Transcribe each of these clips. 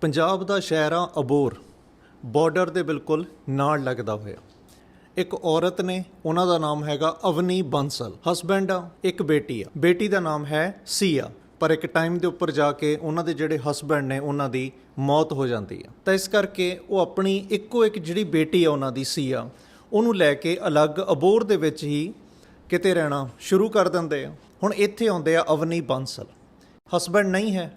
ਪੰਜਾਬ ਦਾ ਸ਼ਹਿਰ ਆ ਅਬੋਰ ਬਾਰਡਰ ਦੇ ਬਿਲਕੁਲ ਨਾਲ ਲੱਗਦਾ ਹੋਇਆ। ਇੱਕ ਔਰਤ ਨੇ ਉਹਨਾਂ ਦਾ ਨਾਮ ਹੈਗਾ ਅਵਨੀ ਬੰਸਲ। ਹਸਬੈਂਡ ਆ, ਇੱਕ ਬੇਟੀ ਆ। ਬੇਟੀ ਦਾ ਨਾਮ ਹੈ ਸੀਆ, ਪਰ ਇੱਕ ਟਾਈਮ ਦੇ ਉੱਪਰ ਜਾ ਕੇ ਉਹਨਾਂ ਦੇ ਜਿਹੜੇ ਹਸਬੈਂਡ ਨੇ ਉਹਨਾਂ ਦੀ ਮੌਤ ਹੋ ਜਾਂਦੀ ਆ। ਤਾਂ ਇਸ ਕਰਕੇ ਉਹ ਆਪਣੀ ਇੱਕੋ ਇੱਕ ਜਿਹੜੀ ਬੇਟੀ ਆ ਉਹਨਾਂ ਦੀ ਸੀਆ, ਉਹਨੂੰ ਲੈ ਕੇ ਅਲੱਗ ਅਬੋਰ ਦੇ ਵਿੱਚ ਹੀ ਕਿਤੇ ਰਹਿਣਾ ਸ਼ੁਰੂ ਕਰ ਦਿੰਦੇ ਆ। ਹੁਣ ਇੱਥੇ ਆਉਂਦੇ ਆ ਅਵਨੀ ਬੰਸਲ। ਹਸਬੈਂਡ ਨਹੀਂ ਹੈ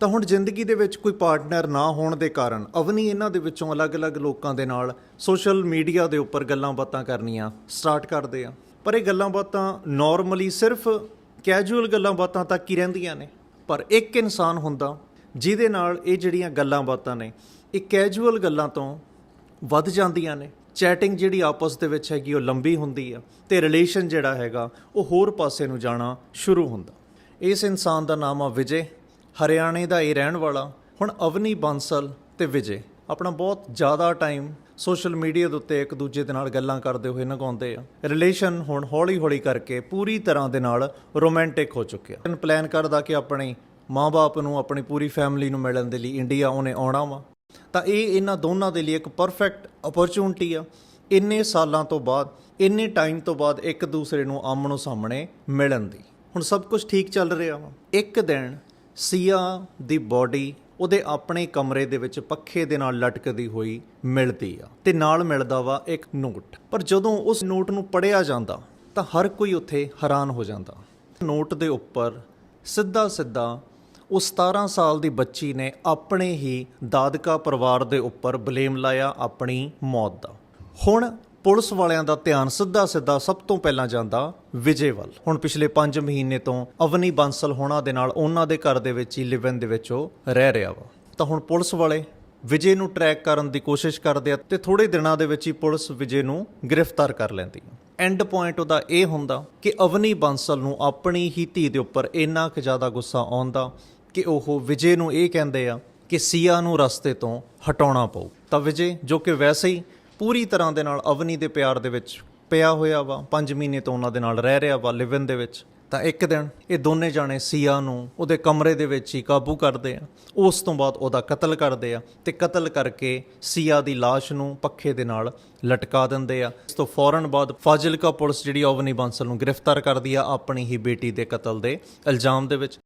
ਤਾਂ ਹੁਣ ਜ਼ਿੰਦਗੀ ਦੇ ਵਿੱਚ ਕੋਈ ਪਾਰਟਨਰ ਨਾ ਹੋਣ ਦੇ ਕਾਰਨ ਅਵਨੀ ਇਹਨਾਂ ਦੇ ਵਿੱਚੋਂ ਅਲੱਗ-ਅਲੱਗ ਲੋਕਾਂ ਦੇ ਨਾਲ ਸੋਸ਼ਲ ਮੀਡੀਆ ਦੇ ਉੱਪਰ ਗੱਲਾਂ ਬਾਤਾਂ ਕਰਨੀਆਂ ਸਟਾਰਟ ਕਰਦੇ ਆ। ਪਰ ਇਹ ਗੱਲਾਂ ਬਾਤਾਂ ਨਾਰਮਲੀ ਸਿਰਫ ਕੈਜੂਅਲ ਗੱਲਾਂ ਬਾਤਾਂ ਤੱਕ ਹੀ ਰਹਿੰਦੀਆਂ ਨੇ। ਪਰ ਇੱਕ ਇਨਸਾਨ ਹੁੰਦਾ ਜਿਹਦੇ ਨਾਲ ਇਹ ਜਿਹੜੀਆਂ ਗੱਲਾਂ ਬਾਤਾਂ ਨੇ, ਇਹ ਕੈਜੂਅਲ ਗੱਲਾਂ ਤੋਂ ਵੱਧ ਜਾਂਦੀਆਂ ਨੇ। ਚੈਟਿੰਗ ਜਿਹੜੀ ਆਪਸ ਦੇ ਵਿੱਚ ਹੈਗੀ ਉਹ ਲੰਬੀ ਹੁੰਦੀ ਆ ਤੇ ਰਿਲੇਸ਼ਨ ਜਿਹੜਾ ਹੈਗਾ ਉਹ ਹੋਰ ਪਾਸੇ ਨੂੰ ਜਾਣਾ ਸ਼ੁਰੂ ਹੁੰਦਾ। ਇਸ ਇਨਸਾਨ ਦਾ ਨਾਮ ਆ ਵਿਜੇ। ਹਰਿਆਣੇ ਦਾ ਇਹ ਰਹਿਣ ਵਾਲਾ, ਹੁਣ ਅਵਨੀ ਬਾਂਸਲ ਤੇ ਵਿਜੇ। ਆਪਣਾ ਬਹੁਤ ਜ਼ਿਆਦਾ ਟਾਈਮ ਸੋਸ਼ਲ ਮੀਡੀਆ ਦੇ ਉੱਤੇ ਇੱਕ ਦੂਜੇ ਦੇ ਨਾਲ ਗੱਲਾਂ ਕਰਦੇ ਹੋਏ ਨਗਾਉਂਦੇ ਆ। ਰਿਲੇਸ਼ਨ ਹੁਣ ਹੌਲੀ-ਹੌਲੀ ਕਰਕੇ ਪੂਰੀ ਤਰ੍ਹਾਂ ਦੇ ਨਾਲ ਰੋਮਾਂਟਿਕ ਹੋ ਚੁੱਕਿਆ। ਪਲਾਨ ਕਰਦਾ ਕਿ ਆਪਣੇ ਮਾਂ-ਬਾਪ ਨੂੰ, ਆਪਣੀ ਪੂਰੀ ਫੈਮਿਲੀ ਨੂੰ ਮਿਲਣ ਦੇ ਲਈ ਇੰਡੀਆ ਉਹਨੇ ਆਉਣਾ ਵਾ। ਤਾਂ ਇਹ ਇਹਨਾਂ ਦੋਨਾਂ ਦੇ ਲਈ ਇੱਕ ਪਰਫੈਕਟ ਓਪਰਚੁਨਿਟੀ ਆ। ਇੰਨੇ ਸਾਲਾਂ ਤੋਂ ਬਾਅਦ, ਇੰਨੇ ਟਾਈਮ ਤੋਂ ਬਾਅਦ ਇੱਕ ਦੂਸਰੇ ਨੂੰ ਆਮਣੋ ਸਾਹਮਣੇ ਮਿਲਣ ਦੀ। ਹੁਣ ਸਭ ਕੁਝ ਠੀਕ ਚੱਲ ਰਿਹਾ ਵਾ। ਇੱਕ ਦਿਨ ਸੀਆ ਦੀ ਬਾਡੀ ਉਹਦੇ ਆਪਣੇ ਕਮਰੇ ਦੇ ਵਿੱਚ ਪੱਖੇ ਦੇ ਨਾਲ ਲਟਕਦੀ ਹੋਈ ਮਿਲਦੀ ਆ ਤੇ ਨਾਲ ਮਿਲਦਾ ਵਾ ਇੱਕ ਨੋਟ। ਪਰ ਜਦੋਂ ਉਸ ਨੋਟ ਨੂੰ ਪੜਿਆ ਜਾਂਦਾ, ਤਾਂ ਹਰ ਕੋਈ ਉੱਥੇ ਹੈਰਾਨ ਹੋ ਜਾਂਦਾ। ਨੋਟ ਦੇ ਉੱਪਰ ਸਿੱਧਾ ਸਿੱਧਾ ਉਹ 17 ਸਾਲ ਦੀ ਬੱਚੀ ਨੇ ਆਪਣੇ ਹੀ ਦਾਦਕਾ ਪਰਿਵਾਰ ਦੇ ਉੱਪਰ ਬਲੇਮ ਲਾਇਆ ਆਪਣੀ ਮੌਤ ਦਾ। ਹੁਣ ਪੁਲਿਸ ਵਾਲਿਆਂ ਦਾ ਧਿਆਨ ਸਿੱਧਾ ਸਿੱਧਾ ਸਭ ਤੋਂ ਪਹਿਲਾਂ ਜਾਂਦਾ ਵਿਜੇ ਵੱਲ ਹੁਣ ਪਿਛਲੇ 5 ਮਹੀਨੇ ਤੋਂ ਅਵਨੀ ਬਾਂਸਲ ਹੋਣਾ ਦੇ ਨਾਲ ਉਹਨਾਂ ਦੇ ਘਰ ਦੇ ਵਿੱਚ ਹੀ ਲਿਵਨ ਦੇ ਵਿੱਚ ਉਹ ਰਹਿ ਰਿਹਾ ਵਾ। ਤਾਂ ਹੁਣ ਪੁਲਿਸ ਵਾਲੇ ਵਿਜੇ ਨੂੰ ਟਰੈਕ ਕਰਨ ਦੀ ਕੋਸ਼ਿਸ਼ ਕਰਦੇ ਆ ਤੇ ਥੋੜੇ ਦਿਨਾਂ ਦੇ ਵਿੱਚ ਹੀ ਪੁਲਿਸ ਵਿਜੇ ਨੂੰ ਗ੍ਰਿਫਤਾਰ ਕਰ ਲੈਂਦੀ ਹੈ ਐਂਡ ਪੁਆਇੰਟ ਉਹਦਾ ਇਹ ਹੁੰਦਾ ਕਿ ਅਵਨੀ ਬਾਂਸਲ ਨੂੰ ਆਪਣੀ ਹੀ ਧੀ ਦੇ ਉੱਪਰ ਇੰਨਾ ਕੁ ਜ਼ਿਆਦਾ ਗੁੱਸਾ ਆਉਂਦਾ ਕਿ ਉਹ ਵਿਜੇ ਨੂੰ ਇਹ ਕਹਿੰਦੇ ਆ ਕਿ ਸੀਆ ਨੂੰ ਰਸਤੇ ਤੋਂ ਹਟਾਉਣਾ ਪਊ। ਤਾਂ ਵਿਜੇ, ਜੋ ਕਿ ਵੈਸੇ ਹੀ ਪੂਰੀ ਤਰ੍ਹਾਂ ਦੇ ਨਾਲ ਅਵਨੀ ਦੇ ਪਿਆਰ ਦੇ ਵਿੱਚ ਪਿਆ ਹੋਇਆ ਵਾ 5 ਮਹੀਨੇ ਤੋਂ ਉਹਨਾਂ ਦੇ ਨਾਲ ਰਹਿ ਰਿਹਾ ਵਾ ਲਿਵਨ ਦੇ ਵਿੱਚ। ਤਾਂ ਇੱਕ ਦਿਨ ਇਹ ਦੋਨੇ ਜਾਣੇ ਸੀਆ ਨੂੰ ਉਹਦੇ ਕਮਰੇ ਦੇ ਵਿੱਚ ਹੀ ਕਾਬੂ ਕਰਦੇ ਆ। ਉਸ ਤੋਂ ਬਾਅਦ ਉਹਦਾ ਕਤਲ ਕਰਦੇ ਆ ਤੇ ਕਤਲ ਕਰਕੇ ਸੀਆ ਦੀ ਲਾਸ਼ ਨੂੰ ਪੱਖੇ ਦੇ ਨਾਲ ਲਟਕਾ ਦਿੰਦੇ ਆ। ਇਸ ਤੋਂ ਫੌਰਨ ਬਾਅਦ ਫਾਜ਼ਿਲਕਾ ਪੁਲਿਸ ਜਿਹੜੀ ਅਵਨੀ ਬਾਂਸਲ ਨੂੰ ਗ੍ਰਿਫਤਾਰ ਕਰਦੀ ਆ ਆਪਣੀ ਹੀ ਬੇਟੀ ਦੇ ਕਤਲ ਦੇ ਇਲਜ਼ਾਮ ਦੇ ਵਿੱਚ।